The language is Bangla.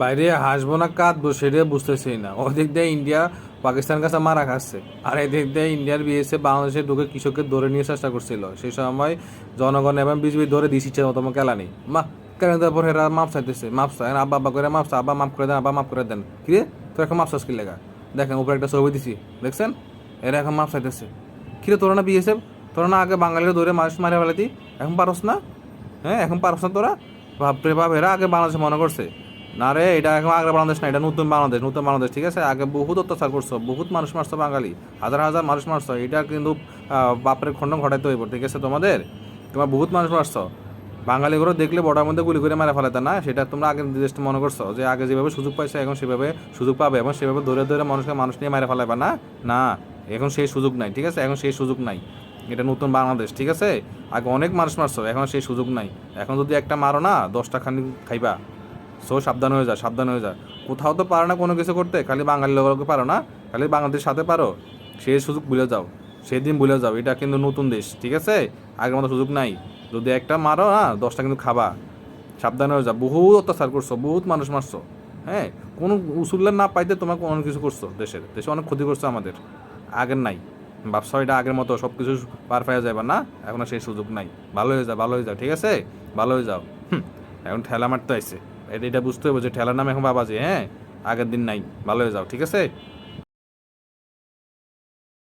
বাইরে হাসবো না, কাঁদবো সেটা বুঝতেছি না। ওদিক দিয়ে ইন্ডিয়া পাকিস্তানের কাছে মারা খাচ্ছে। আর এদিক দিয়ে ইন্ডিয়ার বিএসএ বাংলাদেশে ঢুকে কৃষককে ধরে নিয়ে চেষ্টা করছিল। সেই সময় জনগণ এবং বিজেপি ধরে দিচ্ছে মতো কেলা নেই। মা, কেন তারপর এরা মাপ চাইতেছে? মাপ চায় আব্বা আব্বা করে মাপ আব্বা মাফ করে দেন, আব্বা মাফ করে দেন। কি রে? তোর এখন মাপ চাস কি লেগা? দেখেন, উপরে একটা ছবি দিছি। দেখছেন? এরা এখন মাপ চাইতেছে। কিরে তোরা না বিএসএফ তোরা না আগে বাঙালিরা ধরে মানুষ মারে ফেলাতি? এখন পারস না? হ্যাঁ এখন পারস না তোরা? বাপরে বাপ, এরা আগে বাংলাদেশে মনে করছে। না রে, এটা এখন আগে বাংলাদেশ না, এটা নতুন বাংলাদেশ নতুন বাংলাদেশ, ঠিক আছে? আগে বহুত অত্যাচার করছ, বহুত মানুষ মারছো বাঙালি, হাজার হাজার মানুষ মারছো, এটা কিন্তু বাপরে খণ্ডন ঘটাইতে হইব, ঠিক আছে তোমাদের? তোমার বহুত মানুষ মারছো। বাঙালিগুলো দেখলে বড়ার মধ্যে গুলি করে মারা ফেলাতে না? সেটা তোমরা আগে নির্দিষ্ট মনে করছ, যে আগে যেভাবে সুযোগ পাইছো, এখন সেভাবে সুযোগ পাবে, এবং সেভাবে ধরে ধরে মানুষকে মানুষ নিয়ে মারা ফেলাবে না? না, এখন সেই সুযোগ নাই, ঠিক আছে? এখন সেই সুযোগ নাই। এটা নতুন বাংলাদেশ, ঠিক আছে? আগে অনেক মানুষ মারছো, এখন সেই সুযোগ নাই। এখন যদি একটা মারো না, দশটা খানি খাইবা। সো সাবধান হয়ে যা সাবধান হয়ে যা। কোথাও তো পারো না কোনো কিছু করতে খালি বাঙালি লোককে পারো না খালি বাংলাদেশের সাথে পারো। সেই সুযোগ ভুলে যাও সেদিন ভুলে যাও। এটা কিন্তু নতুন দেশ ঠিক আছে? আগের মতো সুযোগ নাই। যদি একটা মারো না দশটা কিন্তু খাবা। সাবধান হয়ে যা। বহুত অত্যাচার করছ বহুত মানুষ মারছো হ্যাঁ? কোনো উসুল্লা না পাইতে তোমাকে অনেক কিছু করছ দেশের। দেশে অনেক ক্ষতি করছ আমাদের। আগের নাই। ব্যবসা এটা আগের মতো সব কিছু পার পাওয়া যাবে না? এখন সেই সুযোগ নাই। ভালো হয়ে যাও ভালো হয়ে যাও ঠিক আছে? ভালো হয়ে যাও। হুম, এখন ঠেলা মারতে আইসে এটা বুঝতে হবে যে ঠেলা নাম এখন বাবাজি হ্যাঁ? আগের দিন নাই। ভালো হয়ে যাও, ঠিক আছে?